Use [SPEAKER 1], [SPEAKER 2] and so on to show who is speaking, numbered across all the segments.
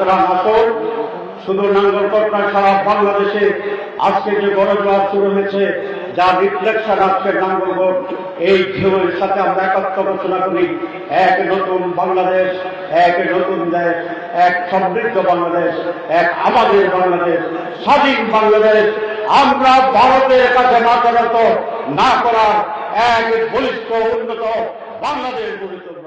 [SPEAKER 1] সুতরাং আসুন শুধু নাঙ্গলকোট নয় সারা বাংলাদেশে আজকে যে গণজোয়ার শুরু হয়েছে, যা রিফ্লেকশন আজকের নাঙ্গলকোট এই ঢেউয়ের সাথে আমরা একাত্ম ঘোষণা করি, এক নতুন বাংলাদেশ, এক নতুন দেশ, এক সমৃদ্ধ বাংলাদেশ, এক আমাদের বাংলাদেশ, স্বাধীন বাংলাদেশ। আমরা ভারতের কাছে মাথা নত না করার এক বলিষ্ঠ উন্নত বাংলাদেশ গড়ে তুলব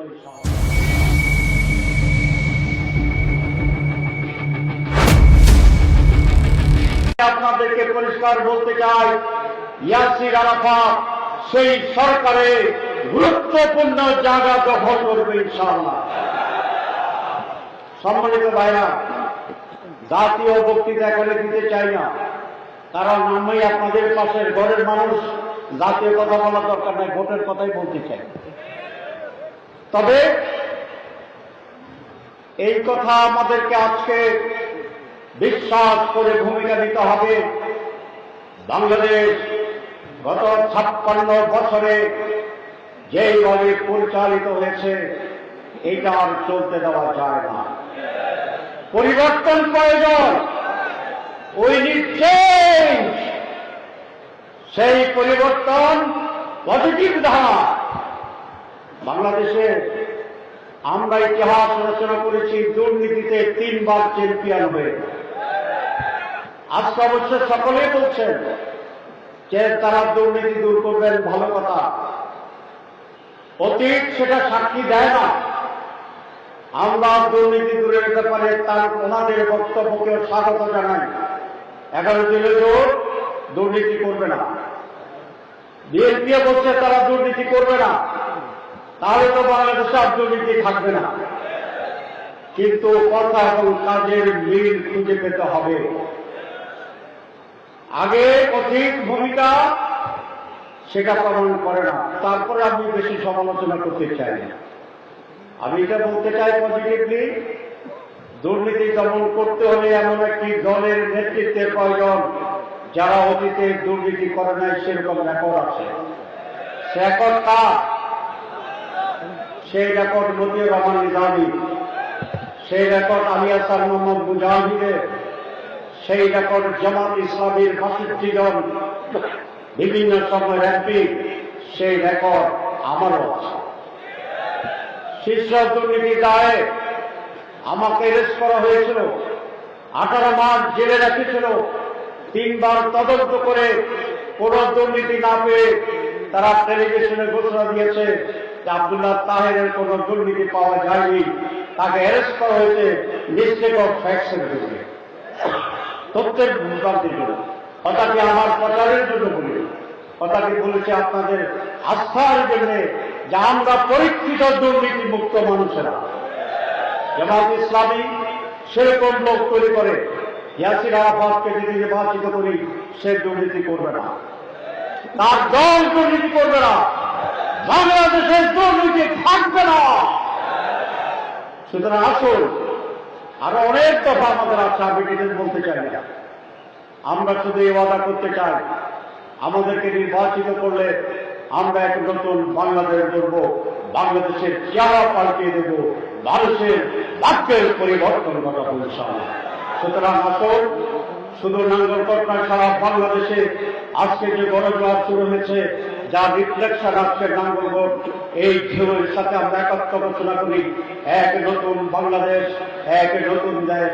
[SPEAKER 1] আপনাদেরকে পরিষ্কার বলতে চাই, ইয়াসির আরাফাত সেই সরকারে গুরুত্বপূর্ণ জায়গা দখল করবে ইনশাআল্লাহ। সম্মানিত ভাইরা জাতীয় বক্তৃতা এখানে দিতে চাই না, কারণ আমি আপনাদের পাশের ঘরের মানুষ জাতীয় কথা বলার দরকার নাই, ভোটের কথাই বলতে চাই। তবে এই কথা আমাদেরকে আজকে বিশ্বাস করে ভূমিকা নিতে হবে। বাংলাদেশ গত ছাপ্পান্ন বছরে যেইভাবে পরিচালিত হয়েছে, এটা আর চলতে দেওয়া যায় না। পরিবর্তন প্রয়োজন। ওই চেঞ্জ সেই পরিবর্তন পজিটিভ ধারা বাংলাদেশে আমরা ইতিহাস রচনা করেছি দুর্নীতিতে তিনবার চ্যাম্পিয়ন হয়ে। আজকে অবশ্য সকলেই বলছেন যে তারা দুর্নীতি দূর করবেন, ভালো কথা। অতীত সেটা সাক্ষী দেয় না। আমরা দুর্নীতি দূরের ব্যাপারে তার ওনাদের বক্তব্যকেও স্বাগত জানাই। এগারো দিনে জোর দুর্নীতি করবে না। বিএনপিও বলছে তারা দুর্নীতি করবে না। তাহলে তো বাংলাদেশে আর দুর্নীতি থাকবে না। কিন্তু কথা এবং কাজের মিল খুঁজে পেতে হবে। আগে অধিক ভূমিকা সেটা পালন করে না। তারপরে আমি বেশি সমালোচনা করতে চাই না। আমি এটা বলতে চাই পজিটিভলি দুর্নীতি দমন করতে হলে এমন একটি দলের নেতৃত্বের প্রয়োজন যারা অতীতে দুর্নীতি করে নাই, সেরকম রেকর্ড আছে। সে রেকর্ড কার? সেই রেকর্ড মতিউর রহমান নিজামী। সেই রেকর্ড আলিয়া সার মোহাম্মদ মুজাহিদের। সেই রেকর্ড জামাত ইসলামীর বাষট্টি বিভিন্ন সময় এমপি, সেই রেকর্ড আমারও আছে। শীর্ষ দুর্নীতি দায়ে আমাকে রেস্ট করা হয়েছিল। আঠারো মাস জেলে রেখেছিল। তিনবার তদন্ত করে কোন দুর্নীতি না পেয়ে তারা টেলিভিশনে ঘোষণা দিয়েছে যে আব্দুল্লাহ তাহেরের কোন দুর্নীতি পাওয়া যায়নি। তাকে অ্যারেস্ট করা হয়েছে। মিস্টেক অফ ফ্যাক্সের তথ্যের ভূমিকান্তির জন্য কথাটি আমার প্রচারের জন্য বলি। কথাটি বলেছে আপনাদের আস্থার জন্য যে আমরা পরীক্ষিত দুর্নীতি মুক্ত মানুষেরা। জামাত ইসলামী সেরকম লোক তৈরি করে, ইয়াসির আরাফাতকে যদি নির্বাচিত করি, সে দুর্নীতি করবে না। তার দল দুর্নীতি করবে না। বাংলাদেশের দুর্নীতি থাকবে না। সুতরাং আসুন আরও অনেক কথা আমাদের আছে আমি ডিটেল বলতে চাই না। আমরা শুধু এই ওয়াদা করতে চাই, আমাদেরকে নির্বাচিত করলে আমরা এক নতুন বাংলাদেশ করব বাংলাদেশের চেহারা পাল্টিয়ে দেব, মানুষের বাক্যের পরিবর্তন ঘটাবো সুতরাং আসুন শুধু নাঙ্গলকোট সারা বাংলাদেশে আজকে যে গণজোয়ার শুরু হয়েছে, যা রিফ্লেকশন আজকের নাঙ্গলকোট এই ঢেউয়ের সাথে আমরা একাত্ম ঘোষণা করি, এক নতুন বাংলাদেশ, এক নতুন দেশ,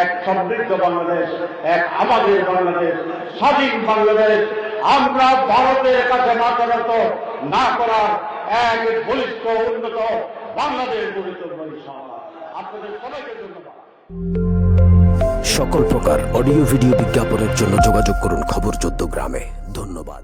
[SPEAKER 1] এক সমৃদ্ধ বাংলাদেশ, এক আমাদের বাংলাদেশ, স্বাধীন বাংলাদেশ। আমরা ভারতের কাছে মাথা নত না করার এক বলিষ্ঠ উন্নত বাংলাদেশ গড়ে আপনাদের সবাইকে ধন্যবাদ।
[SPEAKER 2] সকল প্রকার অডিও ভিডিও বিজ্ঞাপনের জন্য যোগাযোগ করুন খবর চোদ্দ গ্রামে। ধন্যবাদ।